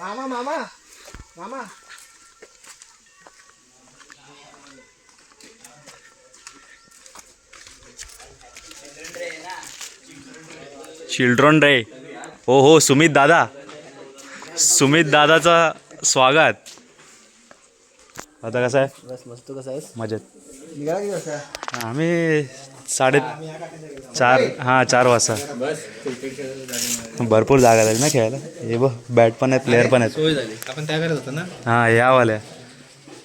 मामा मामा मामा चिल्ड्रन डे हो हो सुमित दादा सुमित दादाचा स्वागत. आता कसं आहे? बस मस्त कसं आहेस? मजेत. निघाला वाजता आम्ही साडे चार हां चार वाजता. भरपूर जागा झाली ना खेळायला. हे बघ बॅट पण आहेत प्लेअर पण आहेत. सोय झाली. आपण त्या करत होतो ना? हां यावाल्या.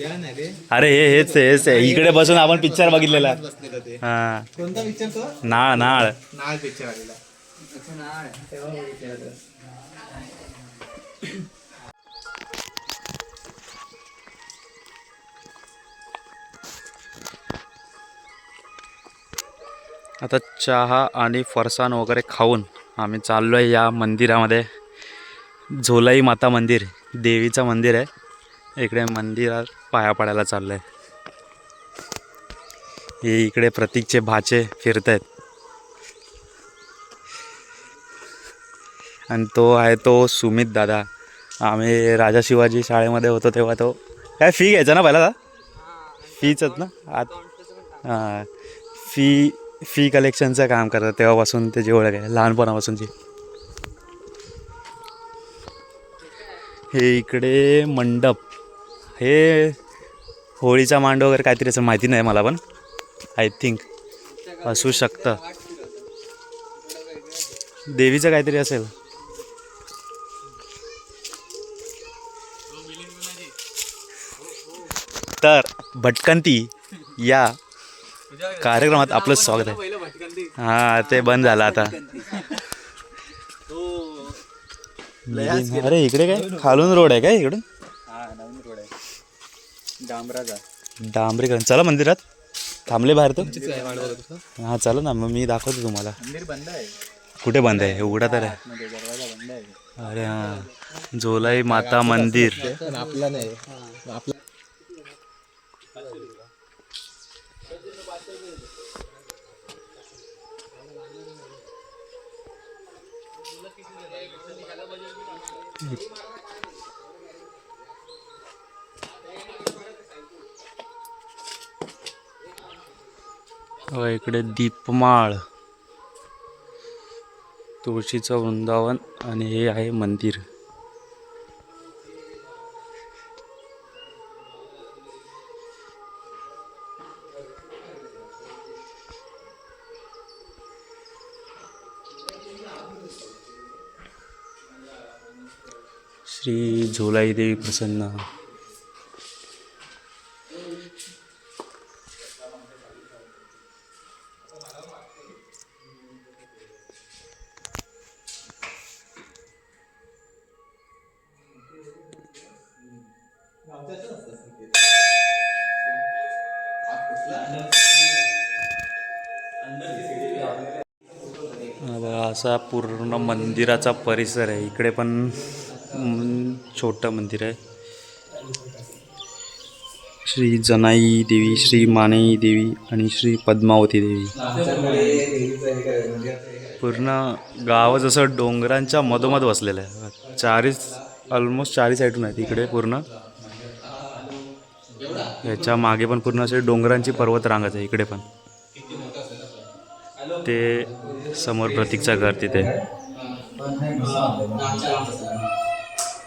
नाही रे. अरे हे हेच आहे, हेच आहे. इकडे बसून आपण पिक्चर बघितलेला. हां. कोणता पिक्चर तो? नाळ नाळ. नाळ पिक्चर आलेला. आता चहा आणि फरसाण वगैरे खाऊन आम्ही चाललो आहे या मंदिरामध्ये. झोलाई माता मंदिर देवीचं मंदिर आहे. इकडे मंदिरात पाया पडायला चाललं आहे हे इकडे प्रतीकचे भाचे फिरत आहेत आणि तो आहे तो सुमित दादा. आम्ही राजा शिवाजी शाळेमध्ये होतो तेव्हा तो. काय फी घ्यायचा ना पहिला? फीचंच ना? आत हां. फी फी कलेक्शनचं काम करतात तेव्हापासून त्याची ओळख आहे लहानपणापासूनची. हे इकडे मंडप. हे होळीचा मांड वगैरे काहीतरी असं माहिती नाही मला पण. आय थिंक असू शकतं. देवीचं काहीतरी असेल. तर भटकंती या कार्यक्रमात आपलं स्वागत आहे. हा ते बंद झालं आता. अरे इकडे काय? खालून रोड आहे काय इकडून? डांबराचा. डांबरीकरण. चला मंदिरात. थांबले बाहेर तो? हा चला ना मग मी दाखवतो तुम्हाला. मंदिर बंद आहे. कुठे बंद आहे? हे उघडा तर आहे. मध्ये दरवाजा बंद आहे. अरे हा जोलाई माता मंदिर. आपला नाही. इकडे दीपमाळ. तुळशीचं वृंदावन आणि हे आहे मंदिर. श्री झोलाईदेवी प्रसन्न. असा पूर्ण मंदिराचा परिसर आहे. इकडे पण छोटं मंदिर आहे. श्री जनाई देवी श्री मानई देवी आणि श्री पद्मावती देवी. पूर्ण गाव जसं डोंगरांच्या मधोमध वसलेलं आहे. चारी ऑलमोस्ट चारी साईडून आहेत इकडे पूर्ण. याच्या मागे पण पूर्ण असे डोंगरांची पर्वत रांगच आहे इकडे पण. ते समोर प्रतीकचं घर तिथे.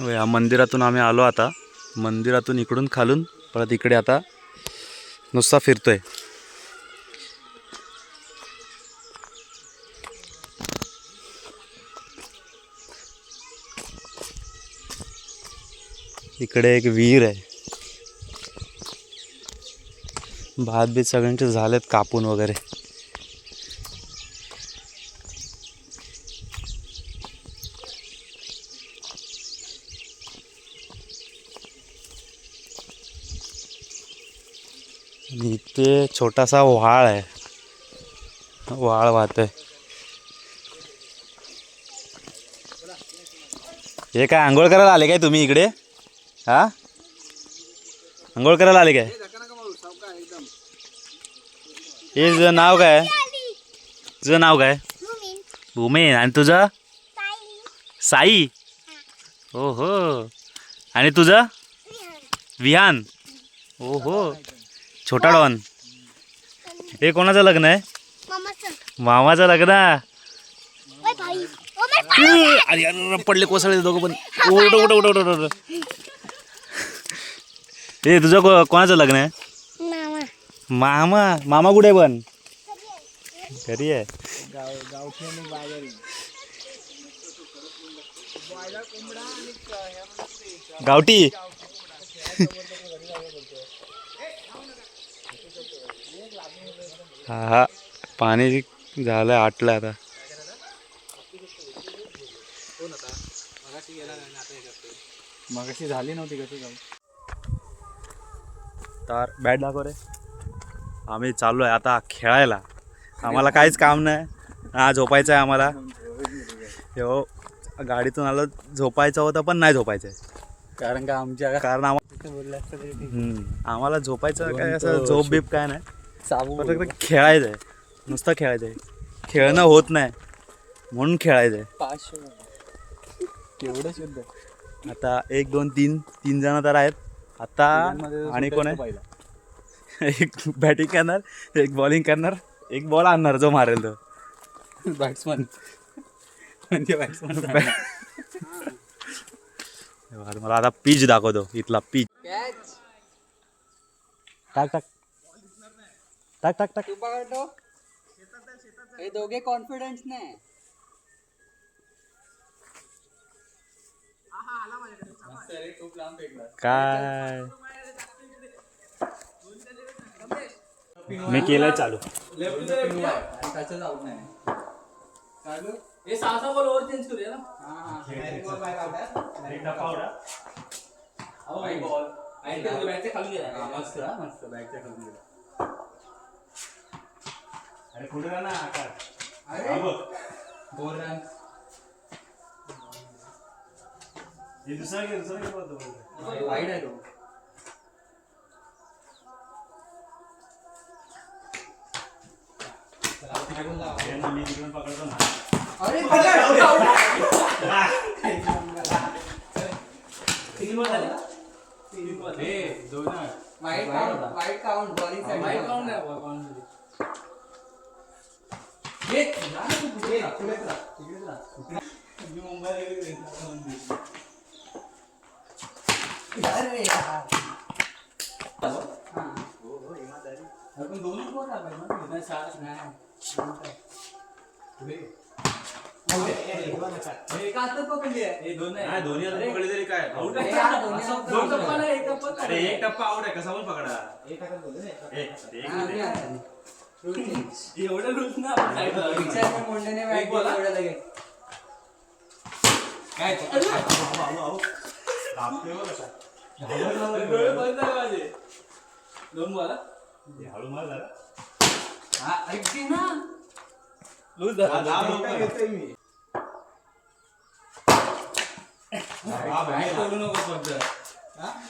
हो, या मंदिरातून आम्ही आलो आता. मंदिरातून इकडून खालून परत इकडे आता नुसता फिरतोय. इकडे एक विहीर आहे. भात बीत सगळ्यांचे झालेत कापून वगैरे. आणि इथे छोटासा व्हाळ आहे. व्हाळ आहे हे काय आंघोळ करायला आले काय तुम्ही इकडे? हा? आंघोळ करायला आले काय? हे तुझं नाव काय? तुझं नाव काय? भूमेन. आणि तुझं? साई. हो हो आणि तुझं? विहान. हो हो छोटा डॉन. हे कोणाचं लग्न आहे? मामाचं. लग्न? अरे अरे अरे, पडले कोसळले दोघं पण. उठ उठ उठ उठ. हे तुझं को- कोणाचं लग्न आहे? मामा. मामा कुठे पण? घरी आहे. गावठी. हा हा. पाणी झालं आटलं आता. मगाशी झाली नव्हती कशी जाऊ तर बॅट दाखव रे. आम्ही चाललो आहे आता खेळायला. आम्हाला काहीच काम नाही. हा झोपायचं आहे आम्हाला. हो गाडीतून आलं झोपायचं होतं पण नाही झोपायचं आहे कारण का आमच्या कारण आम्हाला आम्हाला झोपायचं काय असं झोप बीप काय नाही. साबू. फक्त खेळायचं आहे. नुसतं खेळायचं आहे. खेळणं होत नाही. म्हणून खेळायचं आहे. पाचशे शुद्ध. आता एक दोन तीन तीन जण तर आहेत. आता आणि कोण आहे? एक बॅटिंग करणार एक बॉलिंग करणार एक बॉल आणणार जो मारेल तो. बॅट्समन म्हणजे बॅट्समन मला आता पीच दाखवतो इथला पीच टाक टाक. टाक टाक टाक. हे दोघे कॉन्फिडन्स नाही काय? मी केलंय चालू. त्याच आउट नाही हे सहा सहा बॉल ओव्हर चेंज करूया ना. खाली गेला. मस्त हा, मस्त. बॅगच्या खाली गेला. अरे पुढे ना अरे. दोन रन दुसरा घे दुसरा घे वाईट आहे तो. मी तिकडून पकडतो ना. अरे wide count wide count bowling नाही बॉल काउंट नाही नाही हे हे दोन हातात पकडले तरी काय? आऊट हे आहे हा, दोन टप्पा नाही, एक टप्पा अरे एक टप्पा आऊट आहे कसा पण पकडा. ए, एक हा. एवढं रूल्स ना आपण. मोंढ्याने bat एक. डोळे बंद झाले माझे. दोन बॉल. हळू मार जरा. हा, अगदी ना. लूज झाला बॅट तोडू नको फक्त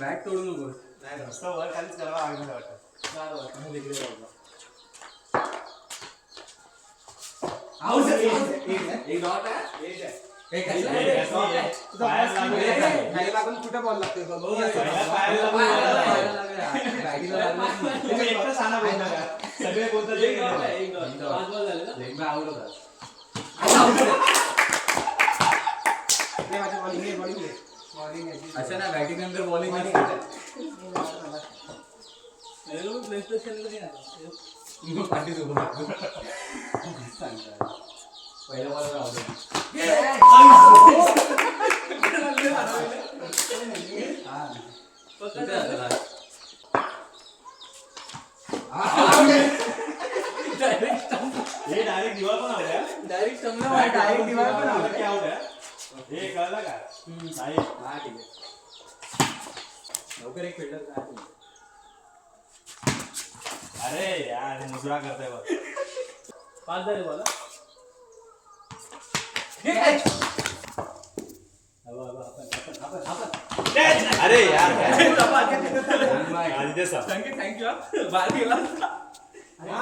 बॅट तोडू नको वर खालीच करावं लागणार वाटतं एक डॉट आहे हे हे. खाली लागून कुठे बॉल बोलता का? सगळे बोलतात ते एक डॉट गेलं. आहे एक डॉट पाच बॉल झाले ना? बॅटिंग नंतर बॉलिंग हे नाही आता. पाठीत पहिल्या बॉल राहू हे! डायरेक्ट दिवाळ पण आवड्या डायरेक्ट समजा डायरेक्ट दिवाळ पण. की आवड्या हे कळलं का? नाही हा ठीक आहे. लवकर एक फिल्डर अरे यार मुजरा करताय बघ. पाच झाले बोला अरे यार आधी ते सांग. थँक्यू थँक्यू बाहेर गेला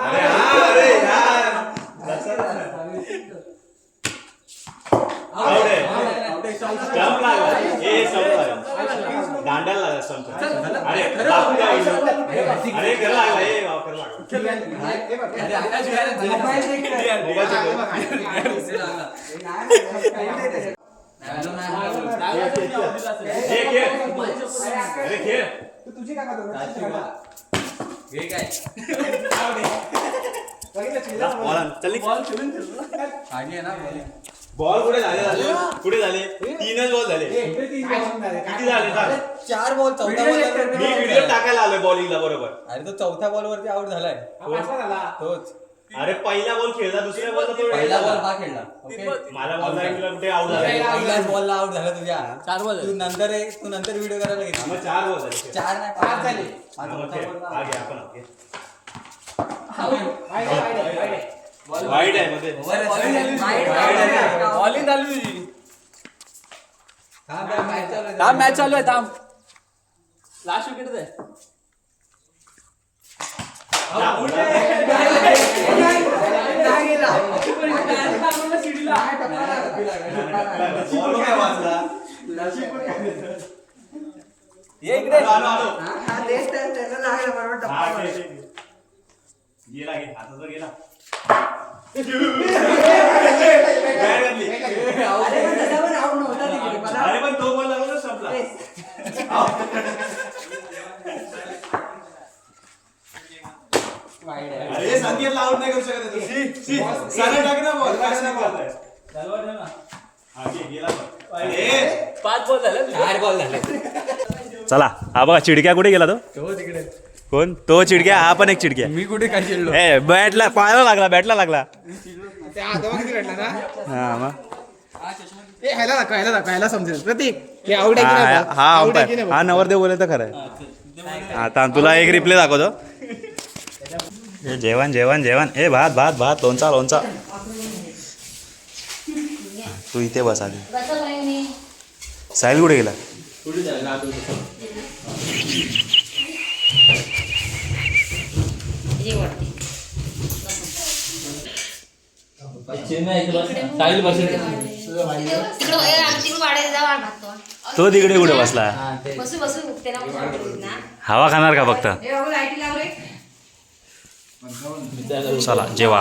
अरे हा, अरे यार Out आहे. Stump लागला. ए, stump लागला. दांडाला लागला stump. अरे दाखवून द्या वहिनी. अरे कर लागला वाव, कर लागला ए, खेळ. अरे खेळ बॉल आण. चल निघ. बॉल कुठे झाले झाले. कुठे झाले. तीनच बॉल झाले. किती झाले? सांग. चार बॉल चौथा बॉल मी व्हिडिओ टाकायला आलोय बॉलिंगला बरोबर. अरे तो चौथ्या बॉल वरती आउट झालाय. तोच. अरे पहिला बॉल खेळला दुसऱ्या बॉल पहिला बॉल हा खेळला. ओके माझा बॉल नाही कुठे आउट झाला? पहिल्याच बॉलला आउट झाला तुझ्या. चार बॉल तू नंतर तू नंतर व्हिडिओ करायला घेतली मग चार बॉल झाले. चार नाही पाच झाले. हा. हा घे, आपण हा. वाईट आहे. मध्ये. बॉलिंग चालू तुझी थांब मॅच चालू आहे. थांब. लास्ट विकेट आहे ये इकडे. आलो. अरे पण तो बॉल लागला ना संपला अरे संकेतला आउट नाही करू शकत आहे तू. C, C. सरळ टाक ना बॉल काय नाही ना हा, घे, गेला बॉल. अरे, पाच बॉल झाले चार बॉल झाले चला हा बघा चिडक्या कुठे गेला तो तो तिकडे कोण? तो चिडक्या हा पण एक चिडक्या. मी कुठे काय खेळलो ए बॅटला पायाला लागला बॅटला लागला. त्या हातावर किती भेटला ना? हा मग. ए ह्याला दाखव ह्याला दाखव ह्याला समजेल. प्रतीक हे आउट आहे की हा नाही हा बघ. Out आहे की अंपायर नाही हा. नवरदेव बोले तर खरं आहे. आता तुला एक रिप्ले दाखवतो. ए जेवण जेवण जेवण. ए भात भात भात लोणचा लोणचा. तू इथे बस आधी. साहिल कुठे गेला हे वाटते चेन्नई साहिल बसेल. तो. तिकडे कुठे बसला? हवा खाणार का फक्त? चला जेवा.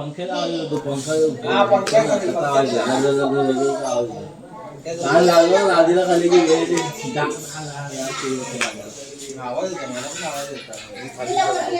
सांभाळ पंख्याला आवाज येतो पंखा हा, पंख्याचा आवाज आवाज काय लागलं लादीला खाली की गेले आवाज येतो मला पण आवाज येतो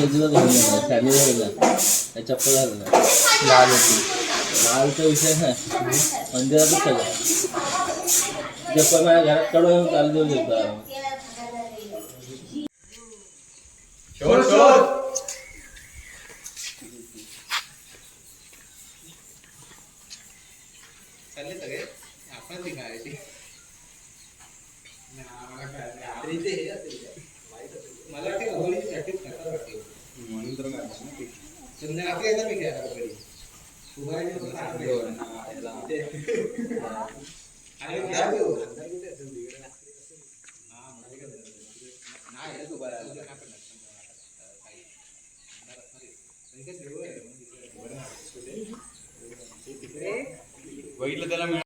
Thank you. चप्पल लाल होती. लालचा विषय नाही. मंदिरातच सगळं चप्पल माझ्या घरात कडून येऊन चालू देऊ शकतो शोध शोध. चालले सगळे? आपण ती खायची. मला वाटते. होळी प्रॅक्टिस करतात संध्याकाळी येतात मी खेळायला कबड्डी बघितलं त्याला